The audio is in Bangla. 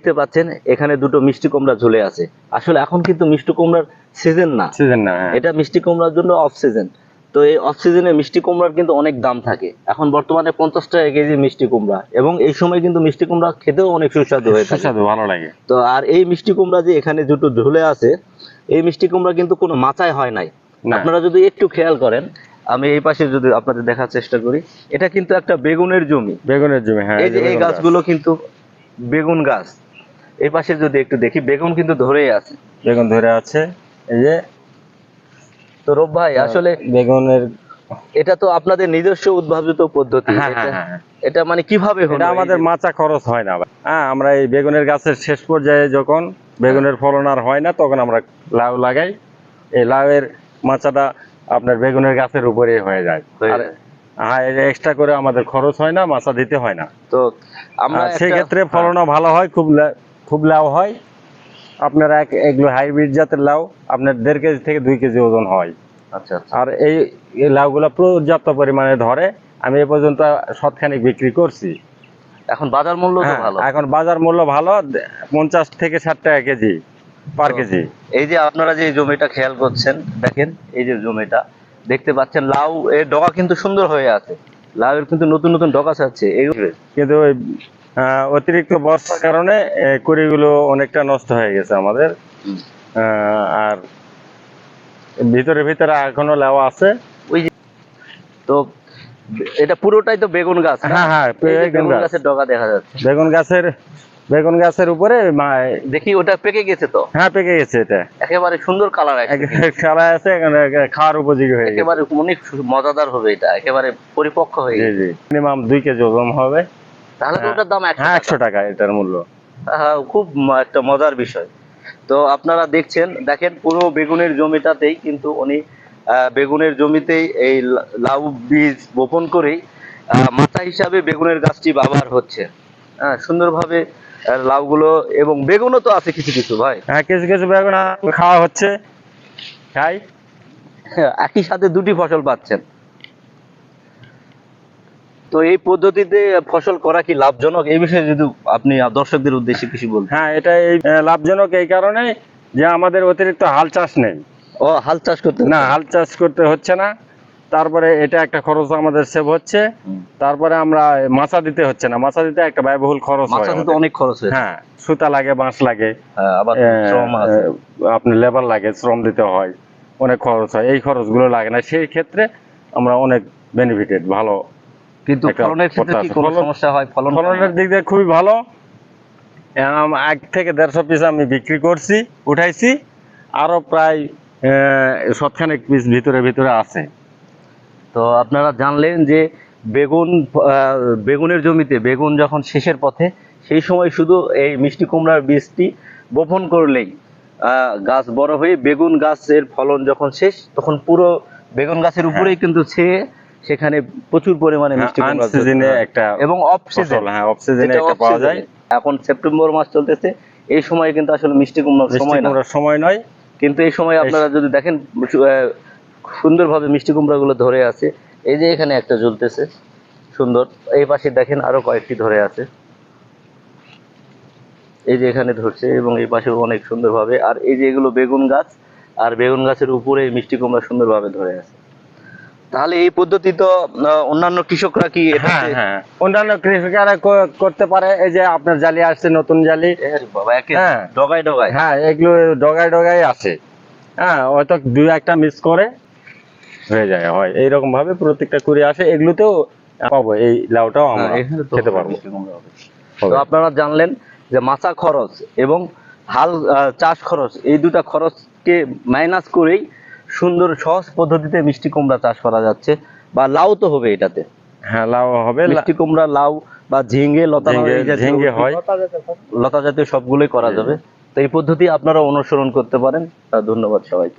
দেখতে পাচ্ছেন এখানে দুটো মিষ্টি কুমড়া ঝুলে আছে। আসলে এখন কিন্তু মিষ্টি কুমড়ার সিজন না। সিজন না হ্যাঁ। এটা মিষ্টি কুমড়ার জন্য অফ সিজন তো এই অফ সিজনে মিষ্টি কুমড়ার কিন্তু অনেক দাম থাকে। এখন বর্তমানে পঞ্চাশ টাকা কেজি মিষ্টি কুমড়া। এবং এই সময় কিন্তু মিষ্টি কুমড়া খেতেও অনেক সুস্বাদু হয়ে সুস্বাদু ভালো লাগে। তো আর এই মিষ্টি কুমড়া যে এখানে দুটো ঝুলে আছে এই মিষ্টি কুমড়া কিন্তু কোনো মাচায় হয় নাই। আপনারা যদি একটু খেয়াল করেন আমি এই পাশে যদি আপনাদের দেখার চেষ্টা করি এটা কিন্তু একটা বেগুনের জমি। বেগুনের জমি হ্যাঁ এই যে এই গাছ। গাছগুলো কিন্তু বেগুন গাছ। এই পাশে যদি একটু দেখি বেগুন কিন্তু ধরেই আছে। বেগুন ধরে আছে। এই যে তো রব ভাই আসলে বেগুনের এটা তো আপনাদের নিজস্ব উদ্ভাবিত পদ্ধতি। হ্যাঁ, এটা- হ্যাঁ, হ্যাঁ। এটা মানে কীভাবে হলো আমাদের মাচা খরচ হয় না হ্যাঁ আমরা এই বেগুনের গাছের শেষ পর্যায়ে যখন বেগুনের ফলন আর হয় না তখন আমরা লাউ লাগাই। এই লাউয়ের মাচাটা আপনার বেগুনের গাছের উপরে হয়ে যায়। আর। হ্যাঁ এক্সট্রা করে আমাদের খরচ হয় না মাচা দিতে হয় না। তো আমরা আর একটা- সেই ক্ষেত্রে হ্যাঁ, ফলনও ভালো হয় খুব খুব লাউ হয়। আপনার এক এগুলো হাইব্রিড জাতের লাউ আপনার দেড় কেজি থেকে দুই কেজি ওজন হয়। আচ্ছা আচ্ছা। আর এই লাউগুলো পর্যাপ্ত পরিমাণে ধরে আমি এ পর্যন্ত শতখানিক বিক্রি করছি। এখন বাজার মূল্য হ্যাঁ, ভালো। এখন বাজার মূল্য ভালো পঞ্চাশ থেকে ষাট টাকা কেজি পার কেজি। এই যে আপনারা যে জমিটা খেয়াল করছেন দেখেন এই যে জমিটা দেখতে পাচ্ছেন লাউ এর ডগা কিন্তু সুন্দর হয়ে আছে। লাউ এর কিন্তু নতুন নতুন ডগা ছাড়ছে এই কিন্তু অতিরিক্ত বর্ষার কারণে কুড়িগুলো অনেকটা নষ্ট হয়ে গেছে আমাদের। আর ভিতরে ভিতরে এখনও লেওয়া আছে। ওই যে তো এটা পুরোটাই তো বেগুন গাছ হ্যাঁ, হ্যাঁ, বেগুন গাছের ডগা দেখা যাচ্ছে। বেগুন গাছের বেগুন গাছের উপরে দেখি ওটা পেকে গেছে তো? হ্যাঁ পেকে গেছে এটা। একেবারে সুন্দর কালার খেলা আছে এখানে খাওয়ার উপযোগী হয়ে একেবারে অনেক মজাদার হবে এটা একেবারে পরিপক্ক হয়ে গেছে। মিনিমাম দুই কেজি ওজন হবে। তাহলে তো হ্যাঁ। ওটার দাম একশো হ্যাঁ টাকা। এটার মূল্য। হ্যাঁ, খুব একটা মজার বিষয়। তো আপনারা দেখছেন দেখেন পুরো বেগুনের জমিটাতেই কিন্তু উনি বেগুনের জমিতেই এই লাউ বীজ বপন করেই মাথা হিসাবে বেগুনের গাছটি ব্যবহার হচ্ছে। হ্যাঁ সুন্দরভাবে লাউগুলো এবং বেগুনও তো আছে কিছু কিছু ভাই। হ্যাঁ কিছু কিছু বেগুন খাওয়া হচ্ছে। খাই। একই সাথে দুটি ফসল পাচ্ছেন। তো এই পদ্ধতিতে ফসল করা কি লাভজনক? এই বিষয়ে যদি আপনি দর্শকদের উদ্দেশ্যে কিছু বলতেন। হ্যাঁ এটা এই লাভজনক এই কারণে যে আমাদের অতিরিক্ত হাল চাষ নেই। ও হাল চাষ করতে না হাল চাষ করতে হচ্ছে না। তারপরে এটা একটা খরচ আমাদের সেভ হচ্ছে। তারপরে আমরা মাছা দিতে হচ্ছে না। মাছা দিতে একটা ব্যয়বহুল খরচ হয় অনেক খরচ হয়েছে। হ্যাঁ সুতা লাগে বাঁশ লাগে। হ্যাঁ, আবার আহ, শ্রম আছে। আহ, লেবার লাগে শ্রম দিতে হয়। অনেক খরচ হয়। এই খরচগুলো লাগে না। সেই ক্ষেত্রে আমরা অনেক বেনিফিটেড ভালো কিন্তু ফলনের ক্ষেত্রে কি কোনো সমস্যা হয়? ফলন ফলনের দিক দিয়ে খুবই ভালো। এক থেকে দেড়শো পিস আমি বিক্রি করছি উঠাইছি। আরও প্রায় শতখানেক পিস ভিতরে ভিতরে আছে। তো আপনারা জানলেন যে বেগুন বেগুনের জমিতে বেগুন যখন শেষের পথে সেই সময় শুধু এই মিষ্টি কুমড়ার বীজটি বপন করলেই আহ, গাছ বড় হয়ে বেগুন গাছের ফলন যখন শেষ তখন পুরো বেগুন গাছের উপরেই কিন্তু ছেয়ে সেখানে প্রচুর পরিমাণে মিষ্টি কুমড়া হয়। একটা এবং অফ সিজন হ্যাঁ অফ সিজনে একটা পাওয়া যায়। এখন সেপ্টেম্বর মাস চলতেছে এই সময় কিন্তু আসলে মিষ্টি কুমড়ার সময় না। সময় নয়। কিন্তু এই সময় আপনারা যদি দেখেন সুন্দরভাবে মিষ্টি কুমড়া গুলো ধরে আছে। এই যে এখানে একটা ঝুলতেছে সুন্দর। এই পাশে দেখেন আরও কয়েকটি ধরে আছে। এই যে এখানে ধরছে এবং এই পাশেও অনেক সুন্দরভাবে। আর এই যে এগুলো বেগুন গাছ আর বেগুন গাছের উপরে মিষ্টি কুমড়া সুন্দরভাবে ধরে আছে। তাহলে এই পদ্ধতি তো অন্যান্য কৃষকরা কি হ্যাঁ হ্যাঁ। অন্যান্য কৃষকেরা করতে পারে এই যে আপনার জালি আসছে নতুন জালি। হ্যাঁ। ডগায় ডগায়। হ্যাঁ এগুলো ডগায় ডগায় আসে। হ্যাঁ হয়তো দুই একটা মিস করে হয়ে যায় হয়। এইরকম ভাবে প্রত্যেকটা কুড়ি আসে এগুলোতেও পাবো এই লাউটাও আমরা খেতে পারব। তো আপনারা জানলেন যে মাছা খরচ এবং হাল চাষ খরচ এই দুটা খরচকে মাইনাস করেই সুন্দর সহজ পদ্ধতিতে মিষ্টি কুমড়া চাষ করা যাচ্ছে বা লাউ তো হবে এটাতে। হ্যাঁ লাউ হবে মিষ্টি কুমড়া লাউ বা ঝিঙ্গে লতা ঝিঙ্গে হয়। লতা জাতীয় সবগুলোই করা যাবে। তো এই পদ্ধতি আপনারা অনুসরণ করতে পারেন। ধন্যবাদ সবাইকে।